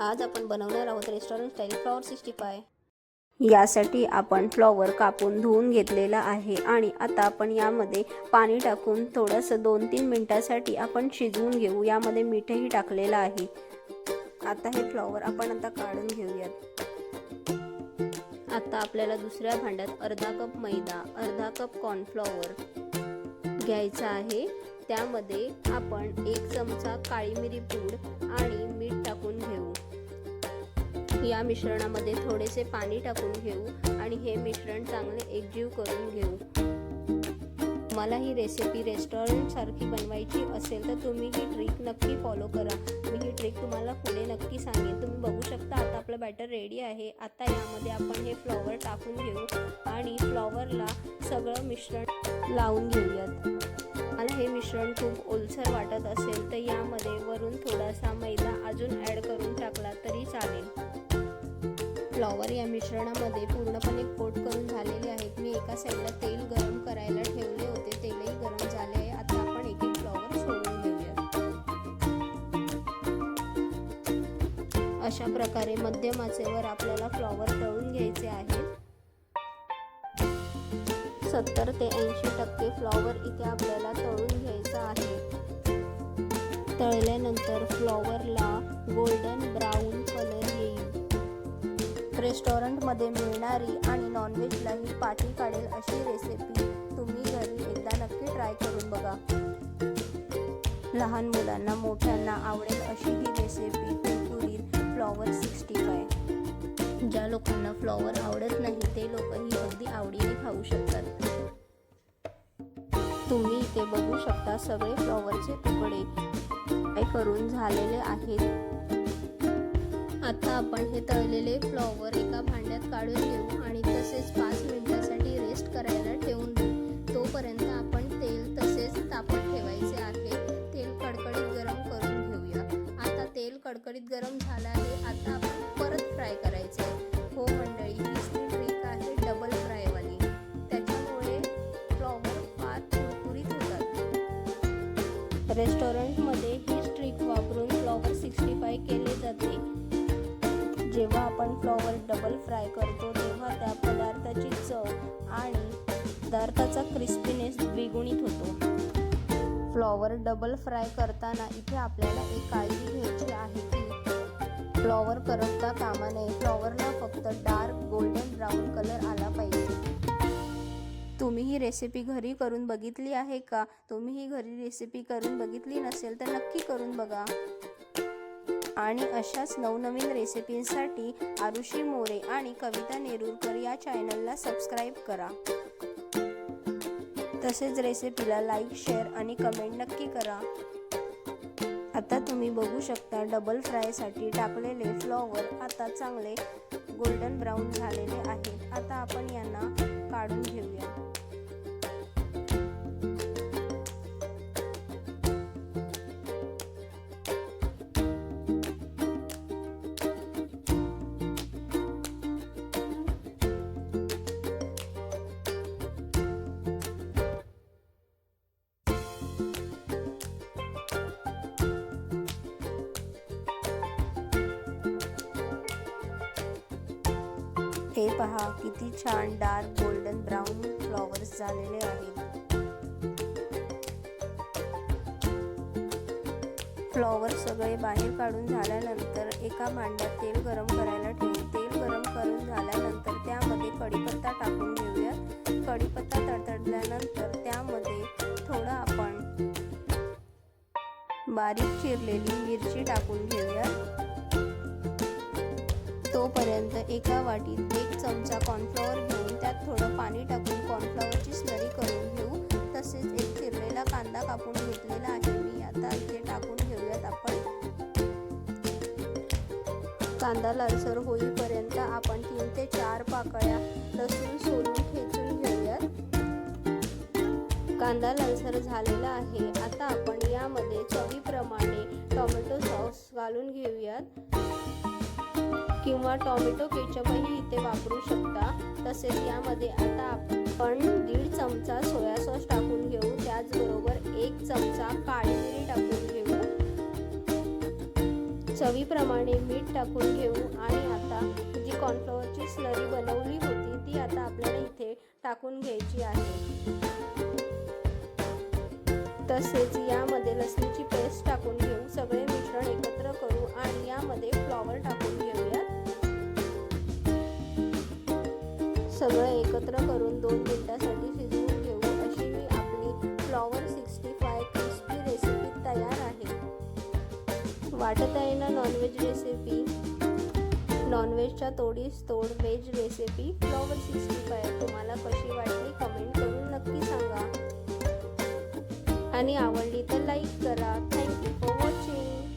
आज आपण बनवणार आहोत restaurant style flower sixty five यासाठी आपण फ्लॉवर कापून धुवून घेतलेला आहे आणि आता आपण यामध्ये पाणी टाकून थोडंसं दोन तीन मिनटासाठी आपण शिजवून घेऊ. यामध्ये मीठही टाकलेलं आहे. आता हे फ्लॉवर आपण आता काढून घेऊयात. आता आपल्याला दुसऱ्या भांड्यात अर्धा कप मैदा अर्धा कप कॉर्नफ्लॉवर घ्यायचा आहे. त्यामध्ये आपण एक चमचा काळी मिरी पूड आणि मीठ या मिश्रणामध्ये थोडेसे पाणी टाकून घेऊ आणि हे मिश्रण चांगले एकजीव करून घेऊ. मला ही रेसिपी रेस्टॉरंटसारखी बनवायची असेल तर तुम्ही ही ट्रिक नक्की फॉलो करा. मी ही ट्रिक तुम्हाला पुढे नक्की सांगेन. तुम्ही बघू शकता आता आपलं बॅटर रेडी आहे. आता यामध्ये आपण हे फ्लॉवर टाकून घेऊ आणि फ्लॉवरला सगळं मिश्रण लावून घेऊयात. तुम्हाला हे मिश्रण खूप ओलसर वाटत असेल तर यामध्ये वरून थोडासा मैदा अजून ॲड करून टाकला तरी चालेल. फ्लॉवर या मिश्रणामध्ये पूर्णपणे कोट करून झालेले आहेत. मी एका साईडला तेल गरम करायला ठेवले होते. तेलही गरम झाले आहे. आता आपण एक एक फ्लॉवर सोडून घेऊया अशा प्रकारे मध्यम आचेवर आपल्याला फ्लॉवर तळून घ्यायचे आहेत सत्तर ते ऐंशी टक्के फ्लॉवर इथे आपल्याला तळून घ्यायचा आहे. तळल्यानंतर फ्लॉवरला गोल्डन ब्राऊन कलर येईल. रेस्टॉरंटमध्ये मिळणारी आणि नॉनव्हेजलाही पाठी काढेल अशी रेसिपी तुम्ही घरी एकदा नक्की ट्राय करून बघा. लहान मुलांना मोठ्यांना आवडेल अशी ही रेसिपी कुरकुरीत फ्लॉवर सिक्स्टी फाय. ज्या लोकांना फ्लॉवर आवडत नाही ते लोकही अगदी आवडीने खाऊ शकतात. तुम्ही इथे बघू शकता सगळे फ्लॉवरचे तुकडे. करून झालेले आहेत. आता आपण हे तळलेले फ्लॉवर एका भांड्यात काढून घेऊ आणि तसेच पाच मिनिटासाठी रेस्ट करायला ठेवून देऊ. तोपर्यंत आपण तेल तसेच तापत ठेवायचे आहे. तेल कडकडीत गरम करून घेऊया. आता तेल कडकडीत गरम झालं रेस्टॉरंटमध्ये ही ट्रिक वापरून फ्लॉवर सिक्स्टी फाय केले जाते. जेव्हा आपण फ्लॉवर डबल फ्राय करतो तेव्हा त्या पदार्थाची चव आणि पदार्थाचा क्रिस्पीनेस द्विगुणित होतो. फ्लॉवर डबल फ्राय करताना इथे आपल्याला एक काळजी घ्यायची आहे की फ्लॉवर करपता कामा नये फ्लॉवरला फक्त डार्क गोल्डन ब्राऊन कलर आला पाहिजे. तुम्ही ही रेसिपी घरी करून बघितली आहे का? तुम्ही ही घरी रेसिपी करून बघितली नसेल तर नक्की करून बघा. आणि अशाच नवनवीन रेसिपींसाठी आरुषी मोरे आणि कविता नेरुरकर या चॅनलला सबस्क्राईब करा. तसेच रेसिपीला लाईक शेअर आणि कमेंट नक्की करा. आता तुम्ही बघू शकता डबल फ्रायसाठी टाकलेले फ्लॉवर आता चांगले गोल्डन ब्राऊन झालेले आहेत. आता आपण यांना काढून घेऊया. पहा किती छान डार्क गोल्डन ब्राऊन फ्लॉवर्स झालेले आहेत. फ्लॉवर सगळे बाहेर काढून झाल्यानंतर एका भांड्यात तेल गरम करायला ठेवू तेल गरम करून झाल्यानंतर त्यामध्ये कढीपत्ता टाकून घेऊया. कढीपत्ता तडतडल्यानंतर त्यामध्ये थोडं आपण बारीक चिरलेली मिरची टाकून घेऊया. तोपर्यंत एका वाटीत एक चमचा कॉर्नफ्लॉवर घेऊन त्यात थोडं पाणी टाकून कॉर्नफ्लॉवरची स्लरी करून घेऊ. तसेच एक चिरलेला कांदा कापून घेतलेला आहे. मी आता इथे टाकून घेऊयात आपण. कांदा लालसर होईपर्यंत आपण तीन ते चार पाकळ्या लसूण सोलून खेचून घेऊयात. कांदा लालसर झालेला आहे. आता आपण यामध्ये चवीप्रमाणे टोमॅटो सॉस घालून घेऊयात. किंवा टॉमॅटो केचपही इथे वापरू शकता. तसेच यामध्ये आता आपण दीड चमचा सोया सॉस टाकून घेऊ. त्याचबरोबर एक चमचा काळी मिरी टाकून घेऊ. चवीप्रमाणे मीठ टाकून घेऊ. आणि आता जी कॉर्नफ्लॉवरची स्लरी बनवली होती ती आता आपल्याला इथे टाकून घ्यायची आहे. तसेच यामध्ये लसणीची पेस्ट टाक सगळं एकत्र करून दोन मिनटासाठी शिजवून घेऊ अशी मी आपली flower sixty five crispy recipe तयार आहे. वाटत आहे ना नॉनव्हेज रेसिपी नॉनव्हेजच्या तोडीस तोड veg recipe flower sixty five तुम्हाला कशी वाटली कमेंट करून नक्की सांगा. आणि आवडली तर लाईक करा. Thank you for watching